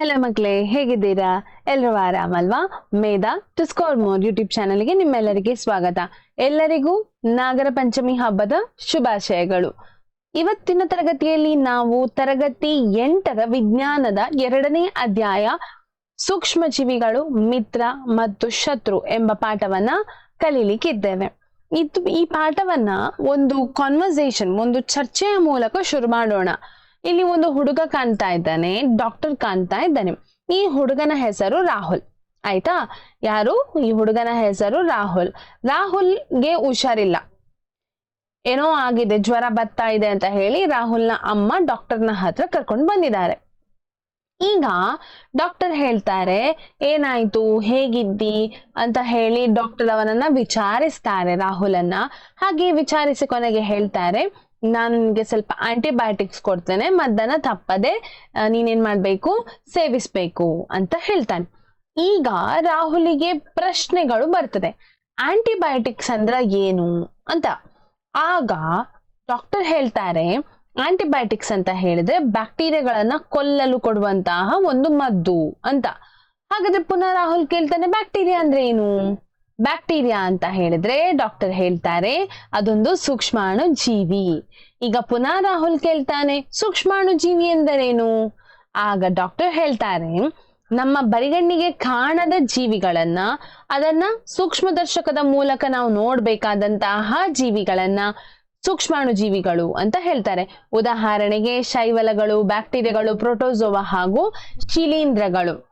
Hello ಮಕ್ಕಳೇ, ಹೇಗಿದ್ದೀರಾ? ಎಲ್ಲರೂ ಆರಾಮಲ್ವಾ? Medha to score more YouTube ಚಾನಲ್ಗೆ ನಿಮ್ಮೆಲ್ಲರಿಗೆ ಸ್ವಾಗತ. ಎಲ್ಲರಿಗೂ ನಾಗರ ಪಂಚಮಿ ಹಬ್ಬದ ಶುಭಾಶಯಗಳು. ಇವತ್ತಿನ ತರಗತಿಯಲ್ಲಿ ನಾವು ತರಗತಿ ಎಂಟರ ವಿಜ್ಞಾನದ ಎರಡನೇ ಅಧ್ಯಾಯ ಸೂಕ್ಷ್ಮ ಜೀವಿಗಳು ಮಿತ್ರ ಮತ್ತು ಶತ್ರು ಎಂಬ ಪಾಠವನ್ನ ಕಲೀಲಿಕ್ಕಿದ್ದೇವೆ. ಇದು ಈ ಪಾಠವನ್ನ ಒಂದು ಕಾನ್ವರ್ಸೇಷನ್ ಒಂದು ಚರ್ಚೆಯ ಮೂಲಕ ಶುರು ಮಾಡೋಣ. ಇಲ್ಲಿ ಒಂದು ಹುಡುಗ ಕಾಣ್ತಾ ಇದ್ದಾನೆ ಡಾಕ್ಟರ್ ಕಾಣ್ತಾ ಇದ್ದಾನೆ. ಈ ಹುಡುಗನ ಹೆಸರು ರಾಹುಲ್. ಆಯ್ತಾ? ಯಾರು? ಈ ಹುಡುಗನ ಹೆಸರು ರಾಹುಲ್. ರಾಹುಲ್ಗೆ ಹುಷಾರಿಲ್ಲ. ಏನೋ ಆಗಿದೆ, ಜ್ವರ ಬರ್ತಾ ಇದೆ ಅಂತ ಹೇಳಿ ರಾಹುಲ್ನ ಅಮ್ಮ ಡಾಕ್ಟರ್ನ ಹತ್ರ ಕರ್ಕೊಂಡು ಬಂದಿದ್ದಾರೆ. ಈಗ ಡಾಕ್ಟರ್ ಹೇಳ್ತಾರೆ, ಏನಾಯ್ತು? ಹೇಗಿದ್ದಿ? ಅಂತ ಹೇಳಿ ಡಾಕ್ಟರ್ ಅವನನ್ನ ವಿಚಾರಿಸ್ತಾರೆ ರಾಹುಲನ್ನ. ಹಾಗೆ ವಿಚಾರಿಸಿ ಕೊನೆಗೆ ಹೇಳ್ತಾರೆ ನಿನ್ಗೆ ಸ್ವಲ್ಪ ಆಂಟಿಬಯೋಟಿಕ್ಸ್ ಕೊಡ್ತೇನೆ ಮದ್ದನ್ನ ತಪ್ಪದೆ ನೀನೇನ್ ಮಾಡ್ಬೇಕು? ಸೇವಿಸ್ಬೇಕು ಅಂತ ಹೇಳ್ತಾನೆ. ಈಗ ರಾಹುಲಿಗೆ ಪ್ರಶ್ನೆಗಳು ಬರ್ತದೆ. ಆಂಟಿಬಯೋಟಿಕ್ಸ್ ಅಂದ್ರ ಏನು ಅಂತ. ಆಗ ಡಾಕ್ಟರ್ ಹೇಳ್ತಾರೆ ಆಂಟಿಬಯೋಟಿಕ್ಸ್ ಅಂತ ಹೇಳಿದ್ರೆ ಬ್ಯಾಕ್ಟೀರಿಯಾಗಳನ್ನ ಕೊಲ್ಲಲು ಕೊಡುವಂತಹ ಒಂದು ಮದ್ದು ಅಂತ. ಹಾಗಾದ್ರೆ ಪುನಃ ರಾಹುಲ್ ಕೇಳ್ತಾನೆ ಬ್ಯಾಕ್ಟೀರಿಯಾ ಅಂದ್ರೆ ಏನು? ಬ್ಯಾಕ್ಟೀರಿಯಾ ಅಂತ ಹೇಳಿದ್ರೆ ಡಾಕ್ಟರ್ ಹೇಳ್ತಾರೆ ಅದೊಂದು ಸೂಕ್ಷ್ಮಾಣು ಜೀವಿ ಈಗ ಪುನಃ ರಾಹುಲ್ ಕೇಳ್ತಾನೆ ಸೂಕ್ಷ್ಮಾಣು ಜೀವಿ ಎಂದರೇನು? ಆಗ ಡಾಕ್ಟರ್ ಹೇಳ್ತಾರೆ, ನಮ್ಮ ಬರಿಗಣ್ಣಿಗೆ ಕಾಣದ ಜೀವಿಗಳನ್ನ, ಅದನ್ನ ಸೂಕ್ಷ್ಮದರ್ಶಕದ ಮೂಲಕ ನಾವು ನೋಡ್ಬೇಕಾದಂತಹ ಜೀವಿಗಳನ್ನ ಸೂಕ್ಷ್ಮಾಣು ಜೀವಿಗಳು ಅಂತ ಹೇಳ್ತಾರೆ. ಉದಾಹರಣೆಗೆ ಶೈವಲಗಳು, ಬ್ಯಾಕ್ಟೀರಿಯಾಗಳು, ಪ್ರೋಟೋಸೋವಾ ಹಾಗೂ ಶಿಲೀಂಧ್ರಗಳು.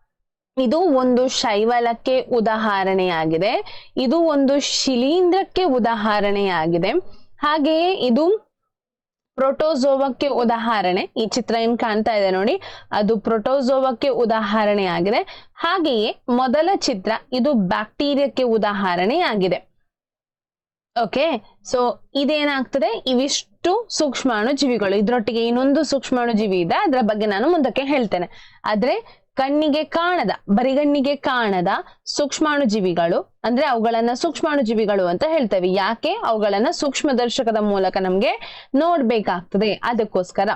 ಇದು ಒಂದು ಶೈವಲಕ್ಕೆ ಉದಾಹರಣೆಯಾಗಿದೆ. ಇದು ಒಂದು ಶಿಲೀಂಧ್ರಕ್ಕೆ ಉದಾಹರಣೆಯಾಗಿದೆ. ಹಾಗೆಯೇ ಇದು ಪ್ರೋಟೋಝೋವಕ್ಕೆ ಉದಾಹರಣೆ. ಈ ಚಿತ್ರ ಏನ್ ಕಾಣ್ತಾ ಇದೆ ನೋಡಿ. ಅದು ಪ್ರೊಟೋಸೋವಕ್ಕೆ ಉದಾಹರಣೆ ಆಗಿದೆ ಹಾಗೆಯೇ ಮೊದಲ ಚಿತ್ರ ಇದು ಬ್ಯಾಕ್ಟೀರಿಯಾಕ್ಕೆ ಉದಾಹರಣೆಯಾಗಿದೆ. ಓಕೆ? ಸೊ, ಇದೇನಾಗ್ತದೆ? ಇವಿಷ್ಟು ಸೂಕ್ಷ್ಮಾಣು ಜೀವಿಗಳು. ಇದರೊಟ್ಟಿಗೆ ಇನ್ನೊಂದು ಸೂಕ್ಷ್ಮಾಣು ಜೀವಿ ಇದೆ. ಅದರ ಬಗ್ಗೆ ನಾನು ಮುಂದಕ್ಕೆ ಹೇಳ್ತೇನೆ. ಆದ್ರೆ ಕಣ್ಣಿಗೆ ಕಾಣದ, ಬರಿಗಣ್ಣಿಗೆ ಕಾಣದ ಸೂಕ್ಷ್ಮಾಣು ಜೀವಿಗಳು ಅಂದ್ರೆ ಅವುಗಳನ್ನ ಸೂಕ್ಷ್ಮಾಣು ಜೀವಿಗಳು ಅಂತ ಹೇಳ್ತೇವೆ. ಯಾಕೆ? ಅವುಗಳನ್ನ ಸೂಕ್ಷ್ಮದರ್ಶಕದ ಮೂಲಕ ನಮ್ಗೆ ನೋಡ್ಬೇಕಾಗ್ತದೆ. ಅದಕ್ಕೋಸ್ಕರ.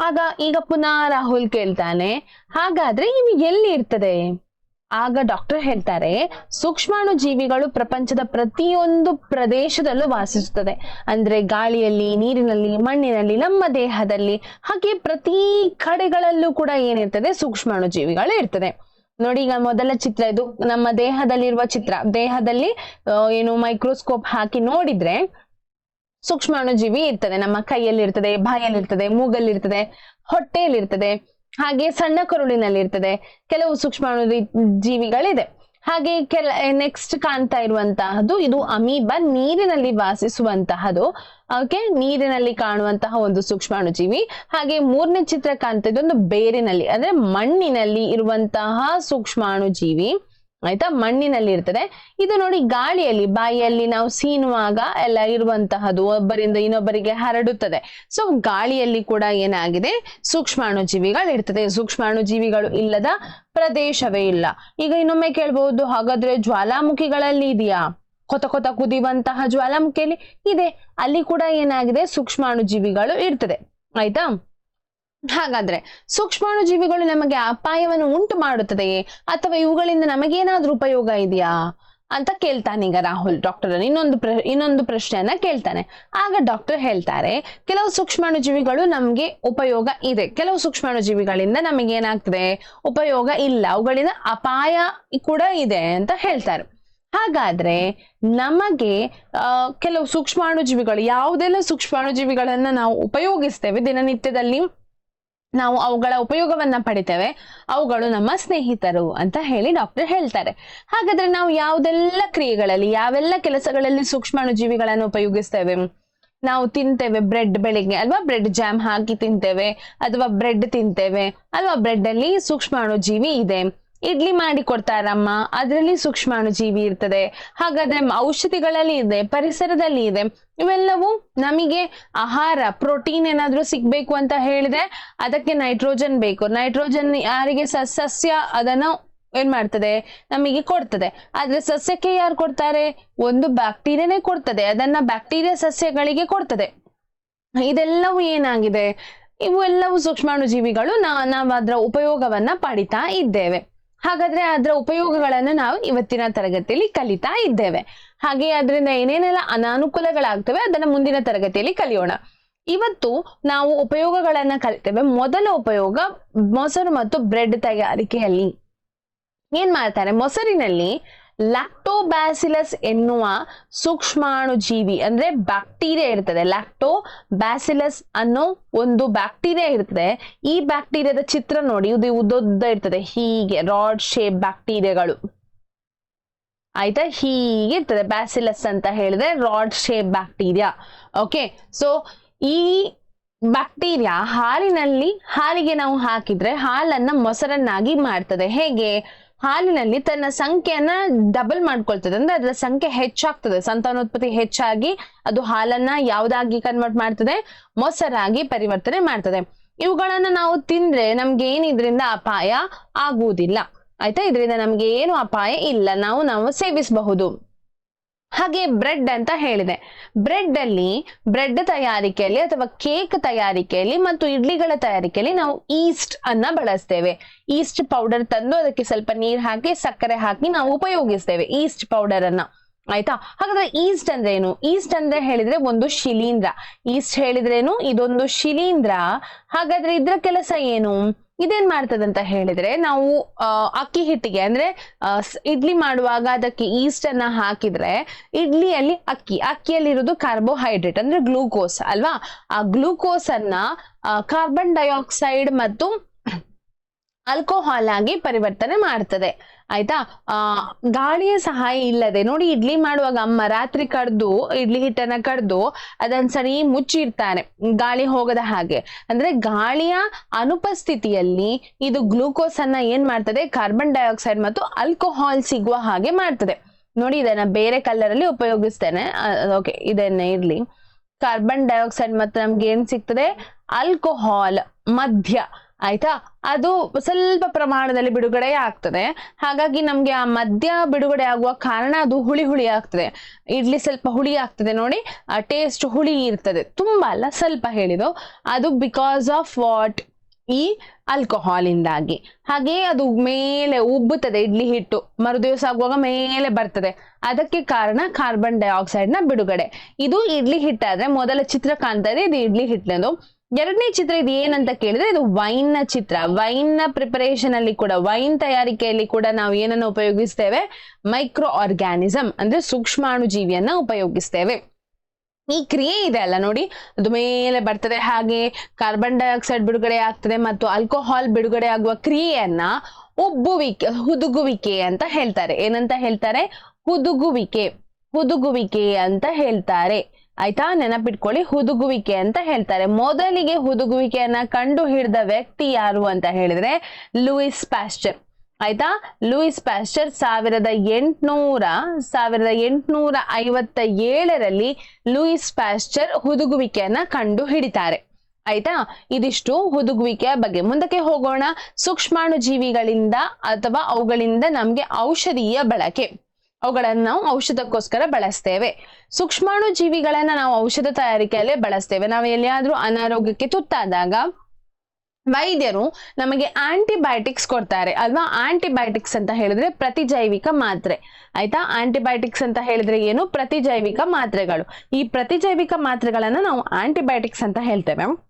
ಆಗ ಈಗ ಪುನಃ ರಾಹುಲ್ ಕೇಳ್ತಾನೆ, ಹಾಗಾದ್ರೆ ಇವು ಎಲ್ಲಿ ಇರ್ತದೆ? ಆಗ ಡಾಕ್ಟರ್ ಹೇಳ್ತಾರೆ ಸೂಕ್ಷ್ಮಾಣು ಜೀವಿಗಳು ಪ್ರಪಂಚದ ಪ್ರತಿಯೊಂದು ಪ್ರದೇಶದಲ್ಲೂ ವಾಸಿಸುತ್ತದೆ. ಅಂದ್ರೆ ಗಾಳಿಯಲ್ಲಿ, ನೀರಿನಲ್ಲಿ, ಮಣ್ಣಿನಲ್ಲಿ, ನಮ್ಮ ದೇಹದಲ್ಲಿ, ಹಾಗೆ ಪ್ರತಿ ಕಡೆಗಳಲ್ಲೂ ಕೂಡ ಏನಿರ್ತದೆ ಸೂಕ್ಷ್ಮಾಣು ಜೀವಿಗಳು ಇರ್ತದೆ. ನೋಡಿ ಈಗ ಮೊದಲ ಚಿತ್ರ ಇದು. ನಮ್ಮ ದೇಹದಲ್ಲಿರುವ ಚಿತ್ರ. ದೇಹದಲ್ಲಿ ಏನು ಮೈಕ್ರೋಸ್ಕೋಪ್ ಹಾಕಿ ನೋಡಿದ್ರೆ ಸೂಕ್ಷ್ಮಾಣು ಜೀವಿ ಇರ್ತದೆ. ನಮ್ಮ ಕೈಯಲ್ಲಿ ಇರ್ತದೆ ಬಾಯಲ್ಲಿ ಇರ್ತದೆ ಮೂಗಲ್ಲಿ ಇರ್ತದೆ ಹೊಟ್ಟೆಯಲ್ಲಿ ಹಾಗೆ ಸಣ್ಣ ಕರುಳಿನಲ್ಲಿ ಇರ್ತದೆ ಕೆಲವು ಸೂಕ್ಷ್ಮಾಣು ಜೀವಿಗಳಿದೆ. ಹಾಗೆ ಕೆಲ ನೆಕ್ಸ್ಟ್ ಕಾಣ್ತಾ ಇರುವಂತಹದ್ದು, ಇದು ಅಮೀಬ ನೀರಿನಲ್ಲಿ ವಾಸಿಸುವಂತಹದ್ದು. ಓಕೆ, ನೀರಿನಲ್ಲಿ ಕಾಣುವಂತಹ ಒಂದು ಸೂಕ್ಷ್ಮಾಣು ಜೀವಿ. ಹಾಗೆ ಮೂರನೇ ಚಿತ್ರ ಕಾಣ್ತಾ ಇದೊಂದು ಬೇರಿನಲ್ಲಿ, ಅಂದ್ರೆ ಮಣ್ಣಿನಲ್ಲಿ ಇರುವಂತಹ ಸೂಕ್ಷ್ಮಾಣು ಜೀವಿ. ಆಯ್ತಾ? ಮಣ್ಣಿನಲ್ಲಿ ಇರ್ತದೆ. ಇದು ನೋಡಿ ಗಾಳಿಯಲ್ಲಿ, ಬಾಯಿಯಲ್ಲಿ ನಾವು ಸೀನುವಾಗ ಎಲ್ಲ ಇರುವಂತಹದ್ದು ಒಬ್ಬರಿಂದ ಇನ್ನೊಬ್ಬರಿಗೆ ಹರಡುತ್ತದೆ. ಸೊ ಗಾಳಿಯಲ್ಲಿ ಕೂಡ ಏನಾಗಿದೆ? ಸೂಕ್ಷ್ಮಾಣು ಜೀವಿಗಳು ಇರ್ತದೆ ಸೂಕ್ಷ್ಮಾಣು ಜೀವಿಗಳು ಇಲ್ಲದ ಪ್ರದೇಶವೇ ಇಲ್ಲ. ಈಗ ಇನ್ನೊಮ್ಮೆ ಕೇಳ್ಬಹುದು, ಹಾಗಾದ್ರೆ ಜ್ವಾಲಾಮುಖಿಗಳಲ್ಲಿ ಇದೆಯಾ? ಕೊತ ಕೊತ ಕುದಿಯುವಂತಹ ಜ್ವಾಲಾಮುಖಿಯಲ್ಲಿ ಇದೆ. ಅಲ್ಲಿ ಕೂಡ ಏನಾಗಿದೆ? ಸೂಕ್ಷ್ಮಾಣು ಜೀವಿಗಳು ಇರ್ತದೆ. ಆಯ್ತಾ? ಹಾಗಾದ್ರೆ ಸೂಕ್ಷ್ಮಾಣು ಜೀವಿಗಳು ನಮಗೆ ಅಪಾಯವನ್ನು ಉಂಟು ಮಾಡುತ್ತದೆಯೇ? ಅಥವಾ ಇವುಗಳಿಂದ ನಮಗೇನಾದ್ರೂ ಉಪಯೋಗ ಇದೆಯಾ? ಅಂತ ಕೇಳ್ತಾನೆ ಈಗ ರಾಹುಲ್ ಡಾಕ್ಟರ್ ಇನ್ನೊಂದು ಇನ್ನೊಂದು ಪ್ರಶ್ನೆಯನ್ನ ಕೇಳ್ತಾನೆ. ಆಗ ಡಾಕ್ಟರ್ ಹೇಳ್ತಾರೆ, ಕೆಲವು ಸೂಕ್ಷ್ಮಾಣು ಜೀವಿಗಳು ನಮ್ಗೆ ಉಪಯೋಗ ಇದೆ. ಕೆಲವು ಸೂಕ್ಷ್ಮಾಣು ಜೀವಿಗಳಿಂದ ನಮಗೆ ಏನಾಗ್ತದೆ? ಉಪಯೋಗ ಇಲ್ಲ. ಅವುಗಳಿಂದ ಅಪಾಯ ಕೂಡ ಇದೆ ಅಂತ ಹೇಳ್ತಾರೆ. ಹಾಗಾದ್ರೆ ನಮಗೆ ಕೆಲವು ಸೂಕ್ಷ್ಮಾಣು ಜೀವಿಗಳು ಯಾವುದೆಲ್ಲ ಸೂಕ್ಷ್ಮಾಣು ಜೀವಿಗಳನ್ನ ನಾವು ಉಪಯೋಗಿಸ್ತೇವೆ ದಿನನಿತ್ಯದಲ್ಲಿ ನಾವು ಅವುಗಳ ಉಪಯೋಗವನ್ನ ಪಡಿತೇವೆ. ಅವುಗಳು ನಮ್ಮ ಸ್ನೇಹಿತರು ಅಂತ ಹೇಳಿ ಡಾಕ್ಟರ್ ಹೇಳ್ತಾರೆ. ಹಾಗಾದ್ರೆ ನಾವು ಯಾವುದೆಲ್ಲ ಕ್ರಿಯೆಗಳಲ್ಲಿ, ಯಾವೆಲ್ಲ ಕೆಲಸಗಳಲ್ಲಿ ಸೂಕ್ಷ್ಮಾಣು ಜೀವಿಗಳನ್ನು ಉಪಯೋಗಿಸ್ತೇವೆ? ನಾವು ತಿಂತೇವೆ ಬ್ರೆಡ್ ಬೆಳಿಗ್ಗೆ, ಅಲ್ವಾ? ಬ್ರೆಡ್ ಜಾಮ್ ಹಾಕಿ ತಿಂತೇವೆ, ಅಥವಾ ಬ್ರೆಡ್ ತಿಂತೇವೆ, ಅಲ್ವಾ? ಬ್ರೆಡ್ ಅಲ್ಲಿ ಸೂಕ್ಷ್ಮಾಣು ಜೀವಿ ಇದೆ. ಇಡ್ಲಿ ಮಾಡಿ ಕೊಡ್ತಾರಮ್ಮ. ಅದರಲ್ಲಿ ಸೂಕ್ಷ್ಮಾಣು ಜೀವಿ ಇರ್ತದೆ. ಹಾಗಾದ್ರೆ ಔಷಧಿಗಳಲ್ಲಿ ಇದೆ, ಪರಿಸರದಲ್ಲಿ ಇದೆ. ಇವೆಲ್ಲವೂ ನಮಗೆ ಆಹಾರ, ಪ್ರೋಟೀನ್ ಏನಾದ್ರೂ ಸಿಗ್ಬೇಕು ಅಂತ ಹೇಳಿದ್ರೆ ಅದಕ್ಕೆ ನೈಟ್ರೋಜನ್ ಬೇಕು. ನೈಟ್ರೋಜನ್ ಯಾರಿಗೆ ಸಸ್ಯ ಅದನ್ನ ಏನ್ ಮಾಡ್ತದೆ? ನಮಗೆ ಕೊಡ್ತದೆ. ಆದ್ರೆ ಸಸ್ಯಕ್ಕೆ ಯಾರು ಕೊಡ್ತಾರೆ? ಒಂದು ಬ್ಯಾಕ್ಟೀರಿಯಾನೇ ಕೊಡ್ತದೆ. ಅದನ್ನ ಬ್ಯಾಕ್ಟೀರಿಯಾ ಸಸ್ಯಗಳಿಗೆ ಕೊಡ್ತದೆ. ಇದೆಲ್ಲವೂ ಏನಾಗಿದೆ? ಇವೆಲ್ಲವೂ ಸೂಕ್ಷ್ಮಾಣುಜೀವಿಗಳು ನಾ- ನಾವು ಅದರ ಉಪಯೋಗವನ್ನ ಪಡಿತಾ ಇದ್ದೇವೆ. ಹಾಗಾದ್ರೆ ಅದರ ಉಪಯೋಗಗಳನ್ನು ನಾವು ಇವತ್ತಿನ ತರಗತಿಯಲ್ಲಿ ಕಲಿತಾ ಇದ್ದೇವೆ. ಹಾಗೆ ಅದರಿಂದ ಏನೇನೆಲ್ಲ ಅನಾನುಕೂಲಗಳಾಗ್ತವೆ ಅದನ್ನ ಮುಂದಿನ ತರಗತಿಯಲ್ಲಿ ಕಲಿಯೋಣ. ಇವತ್ತು ನಾವು ಉಪಯೋಗಗಳನ್ನ ಕಲಿತೇವೆ. ಮೊದಲ ಉಪಯೋಗ ಮೊಸರು ಮತ್ತು ಬ್ರೆಡ್ ತಯಾರಿಕೆಯಲ್ಲಿ. ಏನ್ ಮಾಡ್ತಾರೆ? ಮೊಸರಿನಲ್ಲಿ ಲ್ಯಾಕ್ಟೋಬ್ಯಾಸಿಲಸ್ ಎನ್ನುವ ಸೂಕ್ಷ್ಮಾಣುಜೀವಿ ಅಂದ್ರೆ ಬ್ಯಾಕ್ಟೀರಿಯಾ ಇರ್ತದೆ. ಲ್ಯಾಕ್ಟೋ ಬ್ಯಾಸಿಲಸ್ ಅನ್ನೋ ಒಂದು ಬ್ಯಾಕ್ಟೀರಿಯಾ ಇರ್ತದೆ. ಈ ಬ್ಯಾಕ್ಟೀರಿಯಾದ ಚಿತ್ರ ನೋಡಿ, ಇದು ಉದ್ದ ಇರ್ತದೆ. ಹೀಗೆ ರಾಡ್ ಶೇಪ್ ಬ್ಯಾಕ್ಟೀರಿಯಾಗಳು ಆಯ್ತಾ? ಹೀಗೆ ಇರ್ತದೆ. ಬ್ಯಾಸಿಲಸ್ ಅಂತ ಹೇಳಿದ್ರೆ rod shape bacteria okay so ಈ ಬ್ಯಾಕ್ಟೀರಿಯಾ ಹಾಲಿನಲ್ಲಿ ಹಾಲಿಗೆ ನಾವು ಹಾಕಿದ್ರೆ ಹಾಲನ್ನ ಮೊಸರನ್ನಾಗಿ ಮಾಡ್ತದೆ. ಹೇಗೆ? ಹಾಲಿನಲ್ಲಿ ತನ್ನ ಸಂಖ್ಯೆಯನ್ನ ಡಬಲ್ ಮಾಡ್ಕೊಳ್ತದೆ. ಅಂದ್ರೆ ಅದರ ಸಂಖ್ಯೆ ಹೆಚ್ಚಾಗ್ತದೆ. ಸಂತಾನೋತ್ಪತ್ತಿ ಹೆಚ್ಚಾಗಿ ಅದು ಹಾಲನ್ನ ಯಾವ್ದಾಗಿ ಕನ್ವರ್ಟ್ ಮಾಡ್ತದೆ? ಮೊಸರಾಗಿ ಪರಿವರ್ತನೆ ಮಾಡ್ತದೆ. ಇವುಗಳನ್ನ ನಾವು ತಿಂದ್ರೆ ನಮ್ಗೆ ಏನ್ ಇದರಿಂದ ಅಪಾಯ ಆಗುವುದಿಲ್ಲ. ಆಯ್ತಾ? ಇದರಿಂದ ನಮ್ಗೆ ಏನು ಅಪಾಯ ಇಲ್ಲ. ನಾವು ನಾವು ಸೇವಿಸಬಹುದು. ಹಾಗೆ ಬ್ರೆಡ್ ಅಂತ ಹೇಳಿದೆ. ಬ್ರೆಡ್ ಅಲ್ಲಿ ಬ್ರೆಡ್ ತಯಾರಿಕೆಯಲ್ಲಿ ಅಥವಾ ಕೇಕ್ ತಯಾರಿಕೆಯಲ್ಲಿ ಮತ್ತು ಇಡ್ಲಿಗಳ ತಯಾರಿಕೆಯಲ್ಲಿ ನಾವು ಈಸ್ಟ್ ಅನ್ನ ಬಳಸ್ತೇವೆ. ಈಸ್ಟ್ ಪೌಡರ್ ತಂದು ಅದಕ್ಕೆ ಸ್ವಲ್ಪ ನೀರ್ ಹಾಕಿ, ಸಕ್ಕರೆ ಹಾಕಿ ನಾವು ಉಪಯೋಗಿಸ್ತೇವೆ ಈಸ್ಟ್ ಪೌಡರ್ ಅನ್ನ. ಆಯ್ತಾ? ಹಾಗಾದ್ರೆ ಈಸ್ಟ್ ಅಂದ್ರೆ ಏನು ಈಸ್ಟ್ ಅಂದ್ರೆ ಹೇಳಿದ್ರೆ ಒಂದು ಶಿಲೀಂಧ್ರ. ಈಸ್ಟ್ ಹೇಳಿದ್ರೇನು? ಇದೊಂದು ಶಿಲೀಂಧ್ರ. ಹಾಗಾದ್ರೆ ಇದ್ರ ಕೆಲಸ ಏನು? ಇದೇನ್ ಮಾಡ್ತದಂತ ಹೇಳಿದ್ರೆ ನಾವು ಅಕ್ಕಿ ಹಿಟ್ಟಿಗೆ, ಅಂದ್ರೆ ಇಡ್ಲಿ ಮಾಡುವಾಗ ಅದಕ್ಕೆ ಈಸ್ಟ್ ಅನ್ನ ಹಾಕಿದ್ರೆ ಇಡ್ಲಿಯಲ್ಲಿ ಅಕ್ಕಿ ಅಕ್ಕಿಯಲ್ಲಿರೋದು ಕಾರ್ಬೋಹೈಡ್ರೇಟ್ ಅಂದ್ರೆ ಗ್ಲೂಕೋಸ್ ಅಲ್ವಾ? ಆ ಗ್ಲೂಕೋಸ್ ಅನ್ನ ಕಾರ್ಬನ್ ಡೈಆಕ್ಸೈಡ್ ಮತ್ತು ಆಲ್ಕೋಹಾಲ್ ಆಗಿ ಪರಿವರ್ತನೆ ಮಾಡ್ತದೆ. ಆಯ್ತಾ? ಆ, ಗಾಳಿಯ ಸಹಾಯ ಇಲ್ಲದೆ ನೋಡಿ ಇಡ್ಲಿ ಮಾಡುವಾಗ ಅಮ್ಮ ರಾತ್ರಿ ಕಡ್ದು, ಇಡ್ಲಿ ಹಿಟ್ಟನ್ನ ಕಡ್ದು ಅದನ್ನ ಸರಿ ಮುಚ್ಚಿರ್ತಾರೆ ಗಾಳಿ ಹೋಗದ ಹಾಗೆ. ಅಂದ್ರೆ ಗಾಳಿಯ ಅನುಪಸ್ಥಿತಿಯಲ್ಲಿ ಇದು ಗ್ಲೂಕೋಸ್ ಅನ್ನ ಏನ್ ಮಾಡ್ತದೆ? ಕಾರ್ಬನ್ ಡೈಆಕ್ಸೈಡ್ ಮತ್ತು ಆಲ್ಕೋಹಾಲ್ ಸಿಗುವ ಹಾಗೆ ಮಾಡ್ತದೆ. ನೋಡಿ ಇದನ್ನ ಬೇರೆ ಕಲರ್ ಅಲ್ಲಿ ಉಪಯೋಗಿಸ್ತೇನೆ. ಓಕೆ, ಇದನ್ನ ಇರ್ಲಿ ಕಾರ್ಬನ್ ಡೈಆಕ್ಸೈಡ್ ಮತ್ತು ನಮ್ಗೆ ಏನ್ ಸಿಗ್ತದೆ? ಆಲ್ಕೋಹಾಲ್ ಮಧ್ಯ. ಆಯ್ತಾ? ಅದು ಸ್ವಲ್ಪ ಪ್ರಮಾಣದಲ್ಲಿ ಬಿಡುಗಡೆ ಆಗ್ತದೆ. ಹಾಗಾಗಿ ನಮ್ಗೆ ಆ ಮದ್ಯ ಬಿಡುಗಡೆ ಆಗುವ ಕಾರಣ ಅದು ಹುಳಿ ಹುಳಿ ಆಗ್ತದೆ. ಇಡ್ಲಿ ಸ್ವಲ್ಪ ಹುಳಿ ಆಗ್ತದೆ ನೋಡಿ. ಆ ಟೇಸ್ಟ್ ಹುಳಿ ಇರ್ತದೆ. ತುಂಬಾ ಅಲ್ಲ, ಸ್ವಲ್ಪ ಹೇಳಿದ್ರು ಅದು ಬಿಕಾಸ್ ಆಫ್ ವಾಟ್ ಈ ಆಲ್ಕೋಹಾಲ್ ಇಂದಾಗಿ. ಹಾಗೆ ಅದು ಮೇಲೆ ಉಬ್ಬುತ್ತದೆ ಇಡ್ಲಿ ಹಿಟ್ಟು. ಮರುದಿವಸ ಆಗುವಾಗ ಮೇಲೆ ಬರ್ತದೆ. ಅದಕ್ಕೆ ಕಾರಣ ಕಾರ್ಬನ್ ಡೈಆಕ್ಸೈಡ್ನ ಬಿಡುಗಡೆ. ಇದು ಇಡ್ಲಿ ಹಿಟ್ಟಾದ್ರೆ ಮೊದಲ ಚಿತ್ರ ಕಾಣ್ತಾ ಇದೆ ಇದು ಇಡ್ಲಿ ಹಿಟ್ಟಿನದು ಎರಡನೇ ಚಿತ್ರ ಇದು ಏನಂತ ಕೇಳಿದ್ರೆ ಇದು ವೈನ್ನ ಚಿತ್ರ. ವೈನ್ನ ಪ್ರಿಪರೇಷನ್ ಅಲ್ಲಿ ಕೂಡ ವೈನ್ ತಯಾರಿಕೆಯಲ್ಲಿ ಕೂಡ ನಾವು ಏನನ್ನು ಉಪಯೋಗಿಸ್ತೇವೆ? ಮೈಕ್ರೋ ಆರ್ಗ್ಯಾನಿಸಮ್ ಅಂದ್ರೆ ಸೂಕ್ಷ್ಮಾಣು ಜೀವಿಯನ್ನ ಉಪಯೋಗಿಸ್ತೇವೆ. ಈ ಕ್ರಿಯೆ ಇದೆ ಅಲ್ಲ ನೋಡಿ? ಅದು ಮೇಲೆ ಬರ್ತದೆ ಹಾಗೆ ಕಾರ್ಬನ್ ಡೈಆಕ್ಸೈಡ್ ಬಿಡುಗಡೆ ಆಗ್ತದೆ ಮತ್ತು ಆಲ್ಕೋಹಾಲ್ ಬಿಡುಗಡೆ ಆಗುವ ಕ್ರಿಯೆಯನ್ನ ಉಬ್ಬುವಿಕೆ, ಹುದುಗುವಿಕೆ ಅಂತ ಹೇಳ್ತಾರೆ. ಏನಂತ ಹೇಳ್ತಾರೆ? ಹುದುಗುವಿಕೆ ಹುದುಗುವಿಕೆ ಅಂತ ಹೇಳ್ತಾರೆ. ಆಯ್ತಾ? ನೆನಪಿಟ್ಕೊಳ್ಳಿ, ಹುದುಗುವಿಕೆ ಅಂತ ಹೇಳ್ತಾರೆ. ಮೊದಲಿಗೆ ಹುದುಗುವಿಕೆಯನ್ನ ಕಂಡು ಹಿಡಿದ ವ್ಯಕ್ತಿ ಯಾರು ಅಂತ ಹೇಳಿದ್ರೆ ಲೂಯಿಸ್ ಪ್ಯಾಶ್ಚರ್ ಆಯ್ತಾ? ಲೂಯಿಸ್ ಪ್ಯಾಶ್ಚರ್ ಸಾವಿರದ ಎಂಟುನೂರ ಸಾವಿರದ ಎಂಟುನೂರ ಐವತ್ತ ಏಳರಲ್ಲಿ ಲೂಯಿಸ್ ಪ್ಯಾಶ್ಚರ್ ಹುದುಗುವಿಕೆಯನ್ನ ಕಂಡು ಹಿಡಿತಾರೆ ಆಯ್ತಾ? ಇದಿಷ್ಟು ಹುದುಗುವಿಕೆಯ ಬಗ್ಗೆ. ಮುಂದಕ್ಕೆ ಹೋಗೋಣ. ಸೂಕ್ಷ್ಮಾಣು ಜೀವಿಗಳಿಂದ ಅಥವಾ ಅವುಗಳಿಂದ ನಮ್ಗೆ ಔಷಧೀಯ ಬಳಕೆ. ಅವುಗಳನ್ನು ನಾವು ಔಷಧಕ್ಕೋಸ್ಕರ ಬಳಸ್ತೇವೆ. ಸೂಕ್ಷ್ಮಾಣು ಜೀವಿಗಳನ್ನ ನಾವು ಔಷಧ ತಯಾರಿಕೆಯಲ್ಲೇ ಬಳಸ್ತೇವೆ. ನಾವು ಎಲ್ಲಿಯಾದ್ರೂ ಅನಾರೋಗ್ಯಕ್ಕೆ ತುತ್ತಾದಾಗ ವೈದ್ಯರು ನಮಗೆ ಆಂಟಿಬಯೋಟಿಕ್ಸ್ ಕೊಡ್ತಾರೆ. ಅಲ್ವಾ? ಆಂಟಿಬಯೋಟಿಕ್ಸ್ ಅಂತ ಹೇಳಿದ್ರೆ ಪ್ರತಿಜೈವಿಕ ಮಾತ್ರೆ. ಆಯ್ತಾ? ಆಂಟಿಬಯೋಟಿಕ್ಸ್ ಅಂತ ಹೇಳಿದ್ರೆ ಏನು? ಪ್ರತಿಜೈವಿಕ ಮಾತ್ರೆಗಳು. ಈ ಪ್ರತಿಜೈವಿಕ ಮಾತ್ರೆಗಳನ್ನ ನಾವು ಆಂಟಿಬಯೋಟಿಕ್ಸ್ ಅಂತ ಹೇಳ್ತೇವೆ.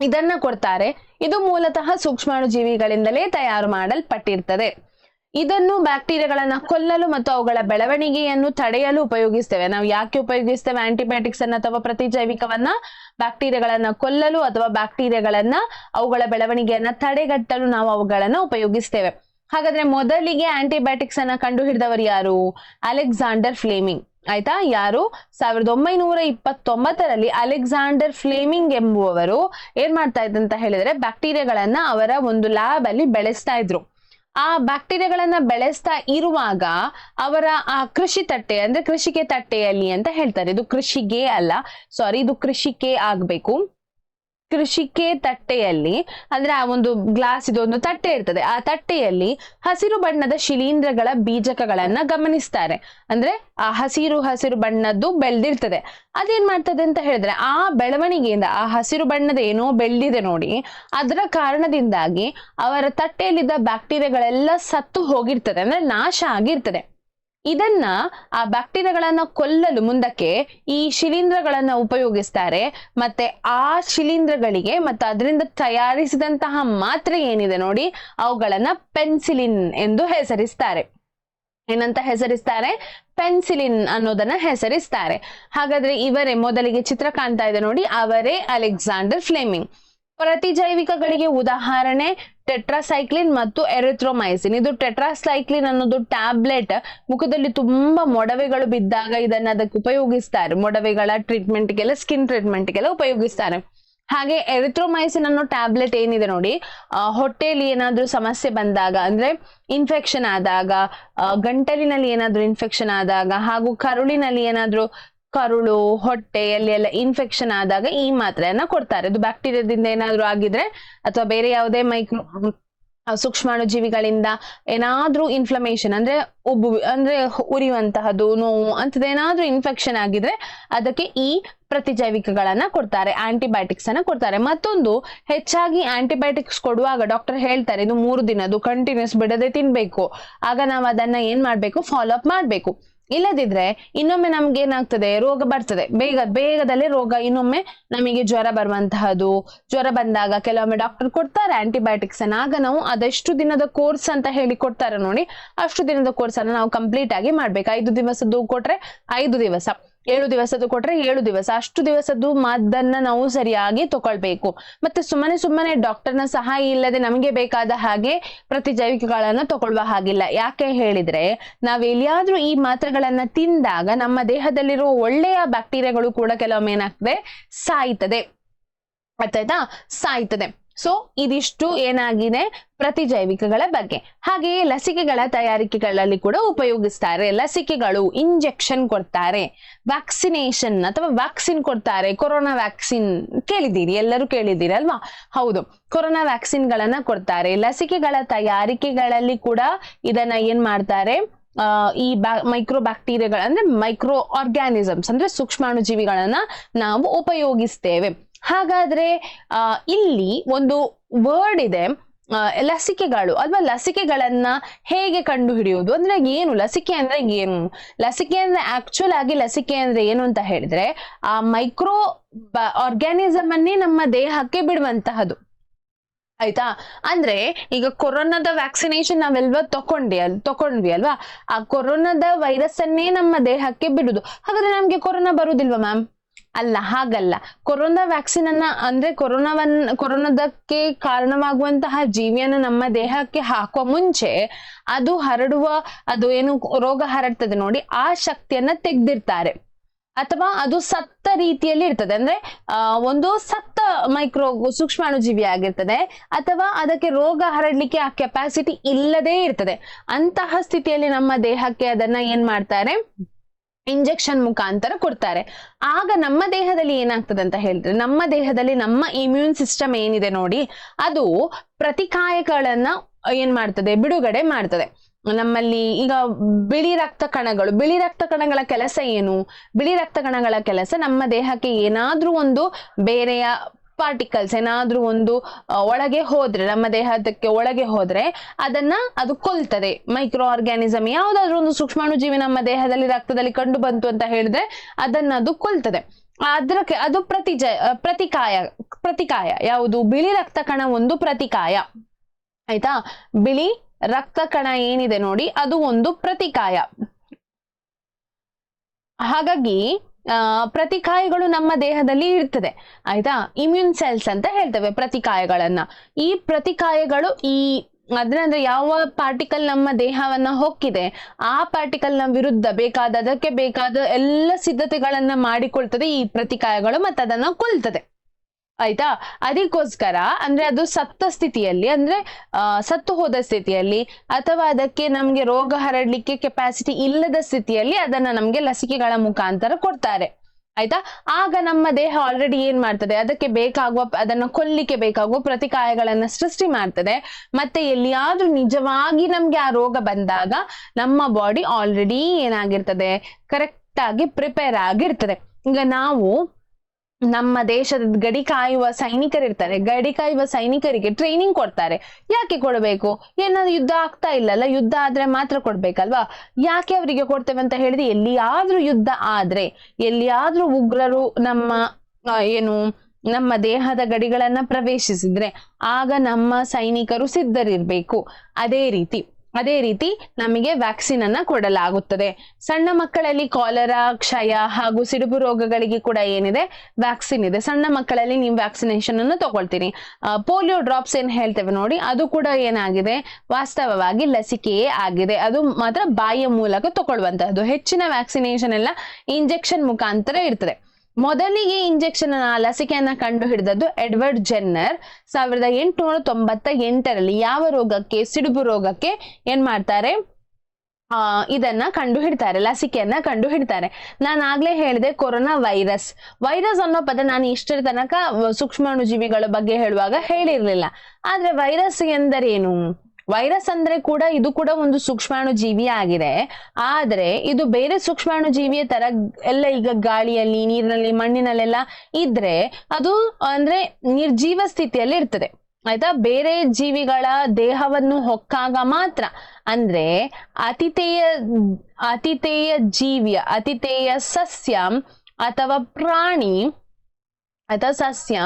ಇದನ್ನ ಕೊಡ್ತಾರೆ. ಇದು ಮೂಲತಃ ಸೂಕ್ಷ್ಮಾಣು ಜೀವಿಗಳಿಂದಲೇ ತಯಾರು ಮಾಡಲ್ಪಟ್ಟಿರ್ತದೆ. ಇದನ್ನು ಬ್ಯಾಕ್ಟೀರಿಯಾಗಳನ್ನ ಕೊಲ್ಲಲು ಮತ್ತು ಅವುಗಳ ಬೆಳವಣಿಗೆಯನ್ನು ತಡೆಯಲು ಉಪಯೋಗಿಸ್ತೇವೆ. ನಾವು ಯಾಕೆ ಉಪಯೋಗಿಸ್ತೇವೆ ಆಂಟಿಬಯೋಟಿಕ್ಸ್ ಅನ್ನ ಅಥವಾ ಪ್ರತಿಜೈವಿಕವನ್ನ? ಬ್ಯಾಕ್ಟೀರಿಯಾಗಳನ್ನ ಕೊಲ್ಲಲು ಅಥವಾ ಬ್ಯಾಕ್ಟೀರಿಯಾಗಳನ್ನ ಅವುಗಳ ಬೆಳವಣಿಗೆಯನ್ನ ತಡೆಗಟ್ಟಲು ನಾವು ಅವುಗಳನ್ನ ಉಪಯೋಗಿಸ್ತೇವೆ. ಹಾಗಾದ್ರೆ ಮೊದಲಿಗೆ ಆಂಟಿಬಯೋಟಿಕ್ಸ್ ಅನ್ನ ಕಂಡು ಹಿಡಿದವರು ಯಾರು? Alexander Fleming. ಆಯ್ತಾ? ಯಾರು? ಸಾವಿರದ ಒಂಬೈನೂರ ಇಪ್ಪತ್ತೊಂಬತ್ತರಲ್ಲಿ ಅಲೆಕ್ಸಾಂಡರ್ ಫ್ಲೇಮಿಂಗ್ ಎಂಬುವವರು ಏನ್ ಮಾಡ್ತಾ ಇದ್ದಂತ ಹೇಳಿದ್ರೆ ಬ್ಯಾಕ್ಟೀರಿಯಾಗಳನ್ನ ಅವರ ಒಂದು ಲ್ಯಾಬ್ ಅಲ್ಲಿ ಬೆಳೆಸ್ತಾ ಇದ್ರು. ಆ ಬ್ಯಾಕ್ಟೀರಿಯಾಗಳನ್ನ ಬೆಳೆಸ್ತಾ ಇರುವಾಗ ಅವರ, ಆ ಕೃಷಿ ತಟ್ಟೆ, ಅಂದ್ರೆ ಕೃಷಿಗೆ ತಟ್ಟೆಯಲ್ಲಿ ಅಂತ ಹೇಳ್ತಾರೆ. ಇದು ಕೃಷಿಗೆ ಅಲ್ಲ ಸಾರಿ ಇದು ಕೃಷಿಕೆ ಆಗ್ಬೇಕು. ಕೃಷಿಕೆ ತಟ್ಟೆಯಲ್ಲಿ, ಅಂದ್ರೆ ಆ ಒಂದು ಗ್ಲಾಸ್ ಇದು ಒಂದು ತಟ್ಟೆ ಇರ್ತದೆ. ಆ ತಟ್ಟೆಯಲ್ಲಿ ಹಸಿರು ಬಣ್ಣದ ಶಿಲೀಂಧ್ರಗಳ ಬೀಜಕಗಳನ್ನ ಗಮನಿಸ್ತಾರೆ. ಅಂದ್ರೆ ಆ ಹಸಿರು ಹಸಿರು ಬಣ್ಣದ್ದು ಬೆಳೆದಿರ್ತದೆ. ಅದೇನ್ ಮಾಡ್ತದೆ ಅಂತ ಹೇಳಿದ್ರೆ, ಆ ಬೆಳವಣಿಗೆಯಿಂದ ಆ ಹಸಿರು ಬಣ್ಣದ ಏನೋ ಬೆಳೆದಿದೆ ನೋಡಿ, ಅದರ ಕಾರಣದಿಂದಾಗಿ ಅವರ ತಟ್ಟೆಯಲ್ಲಿದ್ದ ಬ್ಯಾಕ್ಟೀರಿಯಾಗಳೆಲ್ಲ ಸತ್ತು ಹೋಗಿರ್ತದೆ, ಅಂದ್ರೆ ನಾಶ ಆಗಿರ್ತದೆ. ಇದನ್ನ ಆ ಬ್ಯಾಕ್ಟೀರಿಯಾಗಳನ್ನ ಕೊಲ್ಲಲು ಮುಂದಕ್ಕೆ ಈ ಶಿಲೀಂಧ್ರಗಳನ್ನ ಉಪಯೋಗಿಸ್ತಾರೆ. ಮತ್ತೆ ಆ ಶಿಲೀಂಧ್ರಗಳಿಗೆ ಮತ್ತೆ ಅದರಿಂದ ತಯಾರಿಸಿದಂತಹ ಮಾತ್ರೆ ಏನಿದೆ ನೋಡಿ, ಅವುಗಳನ್ನ ಪೆನ್ಸಿಲಿನ್ ಎಂದು ಹೆಸರಿಸ್ತಾರೆ. ಏನಂತ ಹೆಸರಿಸ್ತಾರೆ? ಪೆನ್ಸಿಲಿನ್ ಅನ್ನೋದನ್ನ ಹೆಸರಿಸ್ತಾರೆ. ಹಾಗಾದ್ರೆ ಇವರೇ ಮೊದಲಿಗೆ ಚಿತ್ರ ಕಾಣ್ತಾ ಇದೆ ನೋಡಿ, ಅವರೇ ಅಲೆಕ್ಸಾಂಡರ್ ಫ್ಲೇಮಿಂಗ್. ಪ್ರತಿಜೈವಿಕಗಳಿಗೆ ಉದಾಹರಣೆ ಟೆಟ್ರಾಸೈಕ್ಲಿನ್ ಮತ್ತು ಎರಿಥ್ರೋಮೈಸಿನ್. ಇದು ಟೆಟ್ರಾಸೈಕ್ಲಿನ್ ಅನ್ನೋದು ಟ್ಯಾಬ್ಲೆಟ್. ಮುಖದಲ್ಲಿ ತುಂಬಾ ಮೊಡವೆಗಳು ಬಿದ್ದಾಗ ಇದನ್ನ ಅದಕ್ಕೆ ಉಪಯೋಗಿಸ್ತಾರೆ. ಮೊಡವೆಗಳ ಟ್ರೀಟ್ಮೆಂಟ್ಗೆಲ್ಲ, ಸ್ಕಿನ್ ಟ್ರೀಟ್ಮೆಂಟ್ಗೆಲ್ಲ ಉಪಯೋಗಿಸ್ತಾರೆ. ಹಾಗೆ ಎರಿಥ್ರೋಮೈಸಿನ್ ಅನ್ನೋ ಟ್ಯಾಬ್ಲೆಟ್ ಏನಿದೆ ನೋಡಿ ಹೊಟ್ಟೆಯಲ್ಲಿ ಏನಾದ್ರೂ ಸಮಸ್ಯೆ ಬಂದಾಗ, ಅಂದ್ರೆ ಇನ್ಫೆಕ್ಷನ್ ಆದಾಗ ಗಂಟಲಿನಲ್ಲಿ ಏನಾದ್ರೂ ಇನ್ಫೆಕ್ಷನ್ ಆದಾಗ, ಹಾಗೂ ಕರುಳಿನಲ್ಲಿ ಏನಾದ್ರೂ ಕರುಳು ಹೊಟ್ಟೆಯಲ್ಲಿ ಎಲ್ಲ ಇನ್ಫೆಕ್ಷನ್ ಆದಾಗ ಈ ಮಾತ್ರೆಯನ್ನ ಕೊಡ್ತಾರೆ. ಅದು ಬ್ಯಾಕ್ಟೀರಿಯಾದಿಂದ ಏನಾದ್ರೂ ಆಗಿದ್ರೆ ಅಥವಾ ಬೇರೆ ಯಾವುದೇ ಮೈಕ್ರೋ ಸೂಕ್ಷ್ಮಾಣು ಜೀವಿಗಳಿಂದ ಏನಾದ್ರೂ ಇನ್ಫ್ಲಮೇಷನ್ ಅಂದ್ರೆ ಉಬ್ಬು, ಅಂದ್ರೆ ಉರಿಯುವಂತಹದ್ದು, ನೋವು ಅಂತದೇನಾದ್ರೂ ಇನ್ಫೆಕ್ಷನ್ ಆಗಿದ್ರೆ ಅದಕ್ಕೆ ಈ ಪ್ರತಿಜೈವಿಕಗಳನ್ನ ಕೊಡ್ತಾರೆ ಆಂಟಿಬಯೋಟಿಕ್ಸ್ ಅನ್ನ ಕೊಡ್ತಾರೆ. ಮತ್ತೊಂದು, ಹೆಚ್ಚಾಗಿ ಆಂಟಿಬಯೋಟಿಕ್ಸ್ ಕೊಡುವಾಗ ಡಾಕ್ಟರ್ ಹೇಳ್ತಾರೆ, ಇದು ಮೂರು ದಿನದ್ದು ಕಂಟಿನ್ಯೂಸ್ ಬಿಡದೆ ತಿನ್ಬೇಕು. ಆಗ ನಾವು ಅದನ್ನ ಏನ್ ಮಾಡ್ಬೇಕು? ಫಾಲೋ ಅಪ್ ಮಾಡ್ಬೇಕು. ಇಲ್ಲದಿದ್ರೆ ಇನ್ನೊಮ್ಮೆ ನಮ್ಗೆ ಏನಾಗ್ತದೆ? ರೋಗ ಬರ್ತದೆ. ಬೇಗ, ಬೇಗದಲ್ಲೇ ರೋಗ ಇನ್ನೊಮ್ಮೆ ನಮಗೆ ಜ್ವರ ಬರುವಂತಹದ್ದು. ಜ್ವರ ಬಂದಾಗ ಕೆಲವೊಮ್ಮೆ ಡಾಕ್ಟರ್ ಕೊಡ್ತಾರೆ ಆಂಟಿಬಯೋಟಿಕ್ಸ್ ಅನ್ನ. ಆಗ ನಾವು ಅದೆಷ್ಟು ದಿನದ ಕೋರ್ಸ್ ಅಂತ ಹೇಳಿ ಕೊಡ್ತಾರೆ ನೋಡಿ, ಅಷ್ಟು ದಿನದ ಕೋರ್ಸ್ ಅನ್ನ ನಾವು ಕಂಪ್ಲೀಟ್ ಆಗಿ ಮಾಡ್ಬೇಕು. ಐದು ದಿವಸದ್ದು ಕೊಟ್ರೆ ಐದು ದಿವಸ. ಏಳು ದಿವಸದ್ದು ಕೊಟ್ರೆ ಏಳು ದಿವಸ. ಅಷ್ಟು ದಿವಸದ್ದು ಮದ್ದನ್ನ ನಾವು ಸರಿಯಾಗಿ ತಗೊಳ್ಬೇಕು. ಮತ್ತೆ ಸುಮ್ಮನೆ ಸುಮ್ಮನೆ ಡಾಕ್ಟರ್ನ ಸಹಾಯ ಇಲ್ಲದೆ ನಮಗೆ ಬೇಕಾದ ಹಾಗೆ ಪ್ರತಿಜೈವಿಕಗಳನ್ನ ತಗೊಳ್ಳುವ ಹಾಗಿಲ್ಲ. ಯಾಕೆ ಹೇಳಿದ್ರೆ, ನಾವ್ ಎಲ್ಲಿಯಾದ್ರೂ ಈ ಮಾತ್ರೆಗಳನ್ನ ತಿಂದಾಗ ನಮ್ಮ ದೇಹದಲ್ಲಿರುವ ಒಳ್ಳೆಯ ಬ್ಯಾಕ್ಟೀರಿಯಾಗಳು ಕೂಡ ಕೆಲವೊಮ್ಮೆ ಏನಾಗ್ತದೆ, ಸಾಯ್ತದೆ. ಆಯ್ತಾಯ್ತಾ ಸಾಯ್ತದೆ. ಸೊ ಇದಿಷ್ಟು ಏನಾಗಿದೆ ಪ್ರತಿಜೈವಿಕಗಳ ಬಗ್ಗೆ. ಹಾಗೆಯೇ ಲಸಿಕೆಗಳ ತಯಾರಿಕೆಗಳಲ್ಲಿ ಕೂಡ ಉಪಯೋಗಿಸ್ತಾರೆ. ಲಸಿಕೆಗಳು ಇಂಜೆಕ್ಷನ್ ಕೊಡ್ತಾರೆ. ವ್ಯಾಕ್ಸಿನೇಷನ್ ಅಥವಾ ವ್ಯಾಕ್ಸಿನ್ ಕೊಡ್ತಾರೆ. ಕೊರೋನಾ ವ್ಯಾಕ್ಸಿನ್ ಕೇಳಿದ್ದೀರಿ? ಎಲ್ಲರೂ ಕೇಳಿದ್ದೀರಿ ಅಲ್ವಾ ಹೌದು. ಕೊರೋನಾ ವ್ಯಾಕ್ಸಿನ್ ಗಳನ್ನ ಕೊಡ್ತಾರೆ. ಲಸಿಕೆಗಳ ತಯಾರಿಕೆಗಳಲ್ಲಿ ಕೂಡ ಇದನ್ನ ಏನ್ ಮಾಡ್ತಾರೆ? ಈ ಬ್ಯಾ ಮೈಕ್ರೋ ಬ್ಯಾಕ್ಟೀರಿಯಾಗಳ ಅಂದ್ರೆ ಮೈಕ್ರೋ ಆರ್ಗ್ಯಾನಿಸಮ್ಸ್ ಅಂದ್ರೆ ಸೂಕ್ಷ್ಮಾಣು ಜೀವಿಗಳನ್ನ ನಾವು ಉಪಯೋಗಿಸ್ತೇವೆ. ಹಾಗಾದ್ರೆ ಇಲ್ಲಿ ಒಂದು ವರ್ಡ್ ಇದೆ ಲಸಿಕೆಗಳು. ಅಥವಾ ಲಸಿಕೆಗಳನ್ನ ಹೇಗೆ ಕಂಡು ಹಿಡಿಯುವುದು ಅಂದ್ರೆ ಏನು? ಲಸಿಕೆ ಅಂದ್ರೆ ಏನು? ಲಸಿಕೆ ಅಂದ್ರೆ ಆಕ್ಚುಲ್ ಆಗಿ ಲಸಿಕೆ ಅಂದ್ರೆ ಏನು ಅಂತ ಹೇಳಿದ್ರೆ, ಆ ಮೈಕ್ರೋ ಆರ್ಗ್ಯಾನಿಸಮ್ ಅನ್ನೇ ನಮ್ಮ ದೇಹಕ್ಕೆ ಬಿಡುವಂತಹದು ಆಯ್ತಾ? ಅಂದ್ರೆ, ಈಗ ಕೊರೋನಾದ ವ್ಯಾಕ್ಸಿನೇಷನ್ ನಾವೆಲ್ವ ತಕೊಂಡಿ ಅಲ್, ತಕೊಂಡ್ವಿ ಅಲ್ವಾ? ಆ ಕೊರೋನಾದ ವೈರಸ್ ಅನ್ನೇ ನಮ್ಮ ದೇಹಕ್ಕೆ ಬಿಡುದು. ಹಾಗಾದ್ರೆ ನಮ್ಗೆ ಕೊರೋನಾ ಬರುದಿಲ್ವಾ ಮ್ಯಾಮ್ ಅಲ್ಲ, ಹಾಗಲ್ಲ. ಕೊರೋನಾ ವ್ಯಾಕ್ಸಿನ್ ಅನ್ನ ಅಂದ್ರೆ ಕೊರೋನಾವನ್, ಕೊರೋನಾದಕ್ಕೆ ಕಾರಣವಾಗುವಂತಹ ಜೀವಿಯನ್ನು ನಮ್ಮ ದೇಹಕ್ಕೆ ಹಾಕುವ ಮುಂಚೆ ಅದು ಹರಡುವ, ಅದು ಏನು ರೋಗ ಹರಡ್ತದೆ ನೋಡಿ, ಆ ಶಕ್ತಿಯನ್ನ ತೆಗ್ದಿರ್ತಾರೆ. ಅಥವಾ ಅದು ಸತ್ತ ರೀತಿಯಲ್ಲಿ ಇರ್ತದೆ. ಅಂದ್ರೆ ಒಂದು ಸತ್ತ ಮೈಕ್ರೋ ಸೂಕ್ಷ್ಮಾಣು ಜೀವಿ ಆಗಿರ್ತದೆ. ಅಥವಾ ಅದಕ್ಕೆ ರೋಗ ಹರಡ್ಲಿಕ್ಕೆ ಆ ಕೆಪಾಸಿಟಿ ಇಲ್ಲದೇ ಇರ್ತದೆ. ಅಂತಹ ಸ್ಥಿತಿಯಲ್ಲಿ ನಮ್ಮ ದೇಹಕ್ಕೆ ಅದನ್ನ ಏನ್ ಮಾಡ್ತಾರೆ? ಇಂಜೆಕ್ಷನ್ ಮುಖಾಂತರ ಕೊಡ್ತಾರೆ. ಆಗ ನಮ್ಮ ದೇಹದಲ್ಲಿ ಏನಾಗ್ತದೆ ಅಂತ ಹೇಳಿದ್ರೆ, ನಮ್ಮ ದೇಹದಲ್ಲಿ ನಮ್ಮ ಇಮ್ಯೂನ್ ಸಿಸ್ಟಮ್ ಏನಿದೆ ನೋಡಿ, ಅದು ಪ್ರತಿಕಾಯಗಳನ್ನ ಏನ್ ಮಾಡ್ತದೆ, ಬಿಡುಗಡೆ ಮಾಡ್ತದೆ. ನಮ್ಮಲ್ಲಿ ಈಗ ಬಿಳಿ ರಕ್ತ ಕಣಗಳು, ಬಿಳಿ ರಕ್ತ ಕಣಗಳ ಕೆಲಸ ಏನು? ಬಿಳಿ ರಕ್ತ ಕಣಗಳ ಕೆಲಸ ನಮ್ಮ ದೇಹಕ್ಕೆ ಏನಾದ್ರೂ ಒಂದು ಬೇರೆಯ ಪಾರ್ಟಿಕಲ್ಸ್ ಏನಾದ್ರೂ ಒಂದು ಒಳಗೆ ಹೋದ್ರೆ, ನಮ್ಮ ದೇಹದಕ್ಕೆ ಒಳಗೆ ಹೋದ್ರೆ, ಅದನ್ನ ಅದು ಕೊಲ್ತದೆ. ಮೈಕ್ರೋ ಆರ್ಗ್ಯಾನಿಸಮ್ ಯಾವ್ದಾದ್ರು ಒಂದು ಸೂಕ್ಷ್ಮಾಣು ಜೀವಿ ನಮ್ಮ ದೇಹದಲ್ಲಿ, ರಕ್ತದಲ್ಲಿ ಕಂಡು ಬಂತು ಅಂತ ಹೇಳಿದ್ರೆ ಅದನ್ನ ಅದು ಕೊಲ್ತದೆ. ಅದ್ರಕ್ಕೆ ಅದು ಪ್ರತಿಜ ಪ್ರತಿಕಾಯ ಪ್ರತಿಕಾಯ. ಯಾವುದು? ಬಿಳಿ ರಕ್ತ ಕಣ ಒಂದು ಪ್ರತಿಕಾಯ. ಆಯ್ತಾ? ಬಿಳಿ ರಕ್ತ ಕಣ ಏನಿದೆ ನೋಡಿ, ಅದು ಒಂದು ಪ್ರತಿಕಾಯ. ಹಾಗಾಗಿ ಪ್ರತಿಕಾಯಗಳು ನಮ್ಮ ದೇಹದಲ್ಲಿ ಇರ್ತದೆ. ಆಯ್ತಾ? ಇಮ್ಯೂನ್ ಸೆಲ್ಸ್ ಅಂತ ಹೇಳ್ತೇವೆ ಪ್ರತಿಕಾಯಗಳನ್ನ. ಈ ಪ್ರತಿಕಾಯಗಳು ಈ ಅದ್ರಂದ್ರೆ ಯಾವ ಪಾರ್ಟಿಕಲ್ ನಮ್ಮ ದೇಹವನ್ನ ಹೊಕ್ಕಿದೆ, ಆ ಪಾರ್ಟಿಕಲ್ನ ವಿರುದ್ಧ ಬೇಕಾದ ಅದಕ್ಕೆ ಬೇಕಾದ ಎಲ್ಲ ಸಿದ್ಧತೆಗಳನ್ನ ಮಾಡಿಕೊಳ್ತದೆ ಈ ಪ್ರತಿಕಾಯಗಳು ಮತ್ತೆ ಅದನ್ನ ಕೊಲ್ತದೆ. ಆಯ್ತಾ? ಅದಕ್ಕೋಸ್ಕರ ಅಂದ್ರೆ ಅದು ಸತ್ತ ಸ್ಥಿತಿಯಲ್ಲಿ, ಅಂದ್ರೆ ಸತ್ತು ಹೋದ ಸ್ಥಿತಿಯಲ್ಲಿ ಅಥವಾ ಅದಕ್ಕೆ ನಮ್ಗೆ ರೋಗ ಹರಡ್ಲಿಕ್ಕೆ ಕೆಪಾಸಿಟಿ ಇಲ್ಲದ ಸ್ಥಿತಿಯಲ್ಲಿ ಅದನ್ನ ನಮ್ಗೆ ಲಸಿಕೆಗಳ ಮುಖಾಂತರ ಕೊಡ್ತಾರೆ. ಆಯ್ತಾ? ಆಗ ನಮ್ಮ ದೇಹ ಆಲ್ರೆಡಿ ಏನ್ ಮಾಡ್ತದೆ? ಅದಕ್ಕೆ ಬೇಕಾಗುವ, ಅದನ್ನ ಕೊಲ್ಲಿಕ್ಕೆ ಬೇಕಾಗುವ ಪ್ರತಿಕಾಯಗಳನ್ನ ಸೃಷ್ಟಿ ಮಾಡ್ತದೆ. ಮತ್ತೆ ಎಲ್ಲಿಯಾದ್ರೂ ನಿಜವಾಗಿ ನಮ್ಗೆ ಆ ರೋಗ ಬಂದಾಗ ನಮ್ಮ ಬಾಡಿ ಆಲ್ರೆಡಿ ಏನಾಗಿರ್ತದೆ? ಕರೆಕ್ಟ್ ಆಗಿ ಪ್ರಿಪೇರ್ ಆಗಿರ್ತದೆ. ಈಗ ನಾವು ನಮ್ಮ ದೇಶದ ಗಡಿ ಕಾಯುವ ಸೈನಿಕರಿರ್ತಾರೆ. ಗಡಿ ಕಾಯುವ ಸೈನಿಕರಿಗೆ ಟ್ರೈನಿಂಗ್ ಕೊಡ್ತಾರೆ. ಯಾಕೆ ಕೊಡಬೇಕು? ಏನಾದ್ರು ಯುದ್ಧ ಆಗ್ತಾ ಇಲ್ಲಲ್ಲ? ಯುದ್ಧ ಆದ್ರೆ ಮಾತ್ರ ಕೊಡ್ಬೇಕಲ್ವಾ? ಯಾಕೆ ಅವರಿಗೆ ಕೊಡ್ತೇವೆ ಅಂತ ಹೇಳಿದ್ರೆ, ಎಲ್ಲಿಯಾದ್ರೂ ಯುದ್ಧ ಆದ್ರೆ, ಎಲ್ಲಿಯಾದ್ರೂ ಉಗ್ರರು ನಮ್ಮ ಏನು, ನಮ್ಮ ದೇಹದ ಗಡಿಗಳನ್ನ ಪ್ರವೇಶಿಸಿದ್ರೆ, ಆಗ ನಮ್ಮ ಸೈನಿಕರು ಸಿದ್ಧರಿರ್ಬೇಕು. ಅದೇ ರೀತಿ. ಅದೇ ರೀತಿ ನಮಗೆ ವ್ಯಾಕ್ಸಿನ್ ಅನ್ನ ಕೊಡಲಾಗುತ್ತದೆ. ಸಣ್ಣ ಮಕ್ಕಳಲ್ಲಿ ಕಾಲರಾ ಕ್ಷಯ ಹಾಗೂ ಸಿಡುಬು ರೋಗಗಳಿಗೆ ಕೂಡ ಏನಿದೆ ವ್ಯಾಕ್ಸಿನ್ ಇದೆ. ಸಣ್ಣ ಮಕ್ಕಳಲ್ಲಿ ನೀವು ವ್ಯಾಕ್ಸಿನೇಷನ್ ಅನ್ನು ತಗೊಳ್ತೀರಿ. ಪೋಲಿಯೋ ಡ್ರಾಪ್ಸ್ ಏನ್ ಹೇಳ್ತೇವೆ ನೋಡಿ, ಅದು ಕೂಡ ಏನಾಗಿದೆ? ವಾಸ್ತವವಾಗಿ ಲಸಿಕೆಯೇ ಆಗಿದೆ. ಅದು ಮಾತ್ರ ಬಾಯಿಯ ಮೂಲಕ ತಗೊಳ್ಳುವಂತಹದ್ದು. ಹೆಚ್ಚಿನ ವ್ಯಾಕ್ಸಿನೇಷನ್ ಎಲ್ಲ ಇಂಜೆಕ್ಷನ್ ಮುಖಾಂತರ ಇರ್ತದೆ. ಮೊದಲಿಗೆ ಇಂಜೆಕ್ಷನ್ ಲಸಿಕೆಯನ್ನ ಕಂಡು ಹಿಡಿದದ್ದು ಎಡ್ವರ್ಡ್ ಜೆನ್ನರ್. ಸಾವಿರದ ಎಂಟುನೂರ ತೊಂಬತ್ತ ಎಂಟರಲ್ಲಿ ಯಾವ ರೋಗಕ್ಕೆ, ಸಿಡುಬು ರೋಗಕ್ಕೆ ಏನ್ ಮಾಡ್ತಾರೆ? ಆ, ಇದನ್ನ ಕಂಡು ಹಿಡ್ತಾರೆ ಲಸಿಕೆಯನ್ನ ಕಂಡು ಹಿಡ್ತಾರೆ ನಾನು ಆಗ್ಲೇ ಹೇಳಿದೆ ಕೊರೋನಾ ವೈರಸ್. ವೈರಸ್ ಅನ್ನೋ ಪದ ನಾನು ಇಷ್ಟರ ತನಕ ಸೂಕ್ಷ್ಮಾಣುಜೀವಿಗಳ ಬಗ್ಗೆ ಹೇಳುವಾಗ ಹೇಳಿರ್ಲಿಲ್ಲ. ಆದ್ರೆ ವೈರಸ್ ಎಂದರೇನು? ವೈರಸ್ ಅಂದ್ರೆ ಕೂಡ ಇದು ಕೂಡ ಒಂದು ಸೂಕ್ಷ್ಮಾಣು ಜೀವಿ ಆಗಿದೆ. ಆದ್ರೆ ಇದು ಬೇರೆ ಸೂಕ್ಷ್ಮಾಣು ಜೀವಿಯ ತರ ಎಲ್ಲ ಈಗ ಗಾಳಿಯಲ್ಲಿ, ನೀರಿನಲ್ಲಿ, ಮಣ್ಣಿನಲ್ಲೆಲ್ಲ ಇದ್ರೆ ಅದು ಅಂದ್ರೆ ನಿರ್ಜೀವ ಸ್ಥಿತಿಯಲ್ಲಿ ಇರ್ತದೆ. ಆಯ್ತಾ? ಬೇರೆ ಜೀವಿಗಳ ದೇಹವನ್ನು ಹೊಕ್ಕಾಗ ಮಾತ್ರ. ಅಂದ್ರೆ ಅತಿಥೇಯ ಅತಿಥೇಯ ಜೀವಿಯ, ಅತಿಥೇಯ ಸಸ್ಯ ಅಥವಾ ಪ್ರಾಣಿ ಅಥವಾ ಸಸ್ಯ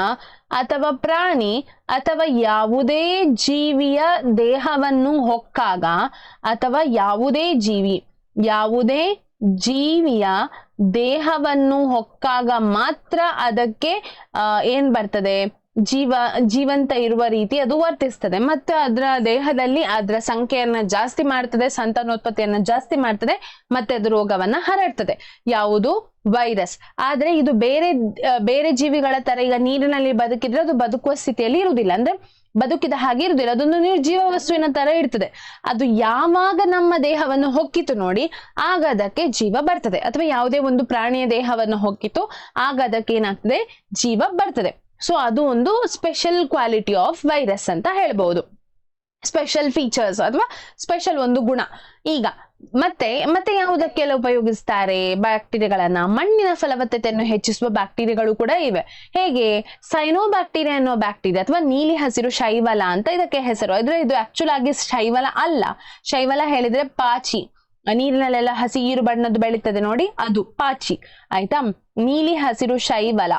ಅಥವಾ ಪ್ರಾಣಿ ಅಥವಾ ಯಾವುದೇ ಜೀವಿಯ ದೇಹವನ್ನು ಹೊಕ್ಕಾಗ ಅಥವಾ ಯಾವುದೇ ಜೀವಿ, ಯಾವುದೇ ಜೀವಿಯ ದೇಹವನ್ನು ಹೊಕ್ಕಾಗ ಮಾತ್ರ ಅದಕ್ಕೆ ಏನ್ ಬರ್ತದೆ? ಜೀವ, ಜೀವಂತ ಇರುವ ರೀತಿ ಅದು ವರ್ತಿಸ್ತದೆ. ಮತ್ತೆ ಅದರ ದೇಹದಲ್ಲಿ ಅದರ ಸಂಖ್ಯೆಯನ್ನ ಜಾಸ್ತಿ ಮಾಡ್ತದೆ, ಸಂತಾನೋತ್ಪತ್ತಿಯನ್ನ ಜಾಸ್ತಿ ಮಾಡ್ತದೆ, ಮತ್ತೆ ಅದು ರೋಗವನ್ನ ಹರಡ್ತದೆ. ಯಾವುದು? ವೈರಸ್. ಆದ್ರೆ ಇದು ಬೇರೆ ಬೇರೆ ಜೀವಿಗಳ ತರ ಈಗ ನೀರಿನಲ್ಲಿ ಬದುಕಿದ್ರೆ ಅದು ಬದುಕುವ ಸ್ಥಿತಿಯಲ್ಲಿ ಇರುವುದಿಲ್ಲ. ಅಂದ್ರೆ ಬದುಕಿದ ಹಾಗೆ ಇರುವುದಿಲ್ಲ. ಅದೊಂದು ನಿರ್ಜೀವ ವಸ್ತುವಿನ ತರ ಇರ್ತದೆ. ಅದು ಯಾವಾಗ ನಮ್ಮ ದೇಹವನ್ನು ಹೊಕ್ಕಿತು ನೋಡಿ, ಆಗ ಅದಕ್ಕೆ ಜೀವ ಬರ್ತದೆ. ಅಥವಾ ಯಾವುದೇ ಒಂದು ಪ್ರಾಣಿಯ ದೇಹವನ್ನು ಹೊಕ್ಕಿತು, ಆಗ ಅದಕ್ಕೆ ಏನಾಗ್ತದೆ? ಜೀವ ಬರ್ತದೆ. ಸೊ ಅದು ಒಂದು ಸ್ಪೆಷಲ್ ಕ್ವಾಲಿಟಿ ಆಫ್ ವೈರಸ್ ಅಂತ ಹೇಳ್ಬಹುದು ಸ್ಪೆಷಲ್ ಫೀಚರ್ಸ್ ಅಥವಾ ಸ್ಪೆಷಲ್ ಒಂದು ಗುಣ. ಈಗ ಮತ್ತೆ ಮತ್ತೆ ಯಾವುದಕ್ಕೆಲ್ಲ ಉಪಯೋಗಿಸ್ತಾರೆ? ಬ್ಯಾಕ್ಟೀರಿಯಾಗಳನ್ನ? ಮಣ್ಣಿನ ಫಲವತ್ತತೆಯನ್ನು ಹೆಚ್ಚಿಸುವ ಬ್ಯಾಕ್ಟೀರಿಯಾಗಳು ಕೂಡ ಇವೆ. ಹೇಗೆ? ಸೈನೋ ಬ್ಯಾಕ್ಟೀರಿಯಾ ಅನ್ನೋ ಬ್ಯಾಕ್ಟೀರಿಯಾ ಅಥವಾ ನೀಲಿ ಹಸಿರು ಶೈವಲ ಅಂತ ಇದಕ್ಕೆ ಹೆಸರು. ಆದ್ರೆ ಇದು ಆಕ್ಚುಲ್ ಆಗಿ ಶೈವಲ ಅಲ್ಲ. ಶೈವಲ ಹೇಳಿದ್ರೆ ಪಾಚಿ. ನೀರಿನಲ್ಲೆಲ್ಲ ಹಸಿರು ಬಣ್ಣದ್ದು ಬೆಳೀತದೆ ನೋಡಿ, ಅದು ಪಾಚಿ. ಆಯ್ತಾ? ನೀಲಿ ಹಸಿರು ಶೈವಲ.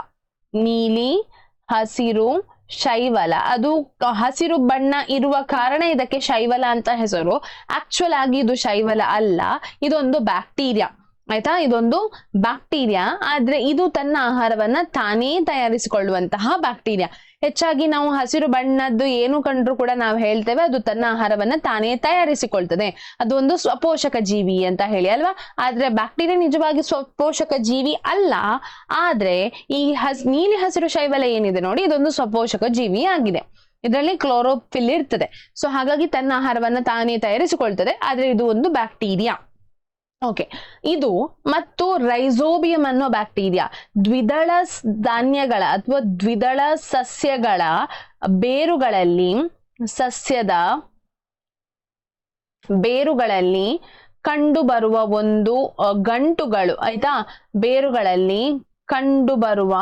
ನೀಲಿ ಹಸಿರು ಶೈವಲ. ಅದು ಹಸಿರು ಬಣ್ಣ ಇರುವ ಕಾರಣ ಇದಕ್ಕೆ ಶೈವಲ ಅಂತ ಹೆಸರು. ಆಕ್ಚುಲ್ ಆಗಿ ಇದು ಶೈವಲ ಅಲ್ಲ, ಇದೊಂದು ಬ್ಯಾಕ್ಟೀರಿಯಾ ಆಯ್ತಾ? ಇದೊಂದು ಬ್ಯಾಕ್ಟೀರಿಯಾ ಆದ್ರೆ ಇದು ತನ್ನ ಆಹಾರವನ್ನ ತಾನೇ ತಯಾರಿಸಿಕೊಳ್ಳುವಂತಹ ಬ್ಯಾಕ್ಟೀರಿಯಾ ಹೆಚ್ಚಾಗಿ ನಾವು ಹಸಿರು ಬಣ್ಣದ್ದು ಏನು ಕಂಡ್ರು ಕೂಡ ನಾವು ಹೇಳ್ತೇವೆ, ಅದು ತನ್ನ ಆಹಾರವನ್ನ ತಾನೇ ತಯಾರಿಸಿಕೊಳ್ತದೆ. ಅದು ಒಂದು ಸ್ವಪೋಷಕ ಜೀವಿ ಅಂತ ಹೇಳಿ ಅಲ್ವಾ? ಆದ್ರೆ ಬ್ಯಾಕ್ಟೀರಿಯಾ ನಿಜವಾಗಿ ಸ್ವಪೋಷಕ ಜೀವಿ ಅಲ್ಲ, ಆದ್ರೆ ಈ ಹಸ್, ನೀಲಿ ಹಸಿರು ಶೈವಲ ಏನಿದೆ ನೋಡಿ, ಇದೊಂದು ಸ್ವಪೋಷಕ ಜೀವಿ ಆಗಿದೆ. ಇದರಲ್ಲಿ ಕ್ಲೋರೋಫಿಲ್ ಇರ್ತದೆ. ಸೊ ಹಾಗಾಗಿ ತನ್ನ ಆಹಾರವನ್ನ ತಾನೇ ತಯಾರಿಸಿಕೊಳ್ತದೆ, ಆದ್ರೆ ಇದು ಒಂದು ಬ್ಯಾಕ್ಟೀರಿಯಾ ಓಕೆ ಇದು ಮತ್ತು ರೈಸೋಬಿಯಂ ಅನ್ನೋ ಬ್ಯಾಕ್ಟೀರಿಯಾ ದ್ವಿದಳ ಧಾನ್ಯಗಳ ಅಥವಾ ದ್ವಿದಳ ಸಸ್ಯಗಳ ಬೇರುಗಳಲ್ಲಿ, ಸಸ್ಯದ ಬೇರುಗಳಲ್ಲಿ ಕಂಡುಬರುವ ಒಂದು ಗಂಟುಗಳು, ಆಯ್ತಾ? ಬೇರುಗಳಲ್ಲಿ ಕಂಡುಬರುವ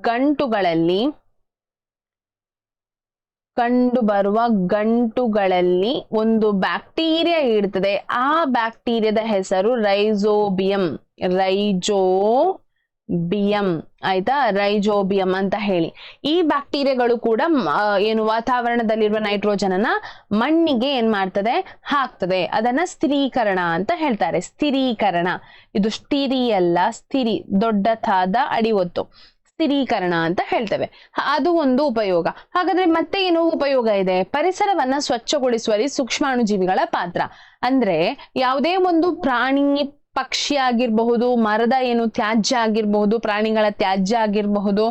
ಗಂಟುಗಳಲ್ಲಿ ಕಂಡು ಬರುವ ಗಂಟುಗಳಲ್ಲಿ ಒಂದು ಬ್ಯಾಕ್ಟೀರಿಯಾ ಇರ್ತದೆ. ಆ ಬ್ಯಾಕ್ಟೀರಿಯಾದ ಹೆಸರು ರೈಜೋಬಿಯಂ. ರೈಜೋ ಬಿಯಂ ಆಯ್ತಾ? ರೈಜೋಬಿಯಂ ಅಂತ ಹೇಳಿ. ಈ ಬ್ಯಾಕ್ಟೀರಿಯಾಗಳು ಕೂಡ ಏನು ವಾತಾವರಣದಲ್ಲಿರುವ ನೈಟ್ರೋಜನ್ ಅನ್ನ ಮಣ್ಣಿಗೆ ಏನ್ ಮಾಡ್ತದೆ? ಹಾಕ್ತದೆ. ಅದನ್ನ ಸ್ಥಿರೀಕರಣ ಅಂತ ಹೇಳ್ತಾರೆ. ಸ್ಥಿರೀಕರಣ. ಇದು ಸ್ಥಿರಿ ಅಲ್ಲ ಸ್ಥಿರಿ ದೊಡ್ಡ ಅಡಿ ಒತ್ತು. ಸ್ಥಿರೀಕರಣ ಅಂತ ಹೇಳ್ತೇವೆ. ಅದು ಒಂದು ಉಪಯೋಗ. ಹಾಗಾದ್ರೆ ಮತ್ತೆ ಏನು ಉಪಯೋಗ ಇದೆ? ಪರಿಸರವನ್ನ ಸ್ವಚ್ಛಗೊಳಿಸುವಲ್ಲಿ ಸೂಕ್ಷ್ಮಾಣುಜೀವಿಗಳ ಪಾತ್ರ. ಅಂದ್ರೆ ಯಾವುದೇ ಒಂದು ಪ್ರಾಣಿ ಪಕ್ಷಿ ಆಗಿರ್ಬಹುದು, ಮರದ ಏನು ತ್ಯಾಜ್ಯ ಆಗಿರಬಹುದು, ಪ್ರಾಣಿಗಳ ತ್ಯಾಜ್ಯ ಆಗಿರಬಹುದು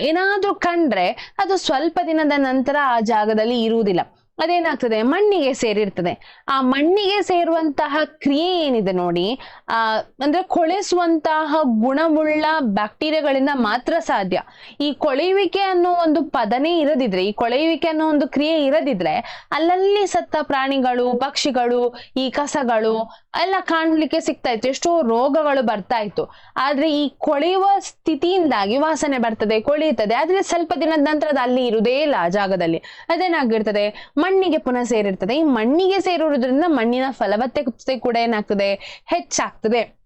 ಏನಾದ್ರೂ ಕಂಡ್ರೆ ಅದು ಸ್ವಲ್ಪ ದಿನದ ನಂತರ ಆ ಜಾಗದಲ್ಲಿ ಇರುವುದಿಲ್ಲ. ಅದೇನಾಗ್ತದೆ? ಮಣ್ಣಿಗೆ ಸೇರಿರ್ತದೆ. ಆ ಮಣ್ಣಿಗೆ ಸೇರುವಂತಹ ಕ್ರಿಯೆ ಏನಿದೆ ನೋಡಿ, ಆ, ಅಂದ್ರೆ ಕೊಳೆಸುವಂತಹ ಗುಣವುಳ್ಳ ಬ್ಯಾಕ್ಟೀರಿಯಾಗಳಿಂದ ಮಾತ್ರ ಸಾಧ್ಯ. ಈ ಕೊಳೆಯುವಿಕೆ ಅನ್ನೋ ಒಂದು ಪದನೇ ಇರದಿದ್ರೆ, ಈ ಕೊಳೆಯುವಿಕೆ ಅನ್ನೋ ಒಂದು ಕ್ರಿಯೆ ಇರದಿದ್ರೆ ಅಲ್ಲಲ್ಲಿ ಸತ್ತ ಪ್ರಾಣಿಗಳು, ಪಕ್ಷಿಗಳು, ಈ ಕಸಗಳು ಎಲ್ಲ ಕಾಣ್ಲಿಕ್ಕೆ ಸಿಗ್ತಾ ಇತ್ತು. ಎಷ್ಟೋ ರೋಗಗಳು ಬರ್ತಾ ಇತ್ತು. ಆದ್ರೆ ಈ ಕೊಳೆಯುವ ಸ್ಥಿತಿಯಿಂದಾಗಿ ವಾಸನೆ ಬರ್ತದೆ, ಕೊಳೆಯುತ್ತದೆ. ಆದ್ರೆ ಸ್ವಲ್ಪ ದಿನದ ನಂತರ ಅದು ಅಲ್ಲಿ ಇರುವುದೇ ಇಲ್ಲ ಆ ಜಾಗದಲ್ಲಿ. ಅದೇನಾಗಿರ್ತದೆ? ಮಣ್ಣಿಗೆ ಪುನಃ ಸೇರಿರ್ತದೆ. ಈ ಮಣ್ಣಿಗೆ ಸೇರಿರುವುದರಿಂದ ಮಣ್ಣಿನ ಫಲವತ್ತತೆ ಕೂಡ ಏನಾಗ್ತದೆ? ಹೆಚ್ಚಾಗ್ತದೆ.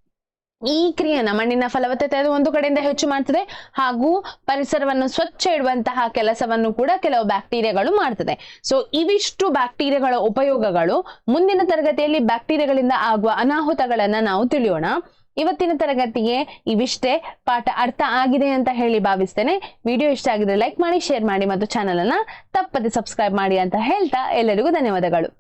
ಈ ಕ್ರಿಯೆನ ಮಣ್ಣಿನ ಫಲವತ್ತತೆ ಅದು ಒಂದು ಕಡೆಯಿಂದ ಹೆಚ್ಚು ಮಾಡ್ತದೆ. ಹಾಗೂ ಪರಿಸರವನ್ನು ಸ್ವಚ್ಛ ಇಡುವಂತಹ ಕೆಲಸವನ್ನು ಕೂಡ ಕೆಲವು ಬ್ಯಾಕ್ಟೀರಿಯಾಗಳು ಮಾಡ್ತದೆ. ಸೊ ಇವಿಷ್ಟು ಬ್ಯಾಕ್ಟೀರಿಯಾಗಳ ಉಪಯೋಗಗಳು ಮುಂದಿನ ತರಗತಿಯಲ್ಲಿ ಬ್ಯಾಕ್ಟೀರಿಯಾಗಳಿಂದ ಆಗುವ ಅನಾಹುತಗಳನ್ನ ನಾವು ತಿಳಿಯೋಣ. ಇವತ್ತಿನ ತರಗತಿಗೆ ಇವಿಷ್ಟೇ. ಪಾಠ ಅರ್ಥ ಆಗಿದೆ ಅಂತ ಹೇಳಿ ಭಾವಿಸ್ತೇನೆ. ವಿಡಿಯೋ ಇಷ್ಟ ಆಗಿದ್ರೆ ಲೈಕ್ ಮಾಡಿ, ಶೇರ್ ಮಾಡಿ ಮತ್ತು ಚಾನಲ್ ಅನ್ನ ತಪ್ಪದೆ ಸಬ್ಸ್ಕ್ರೈಬ್ ಮಾಡಿ ಅಂತ ಹೇಳ್ತಾ ಎಲ್ಲರಿಗೂ ಧನ್ಯವಾದಗಳು.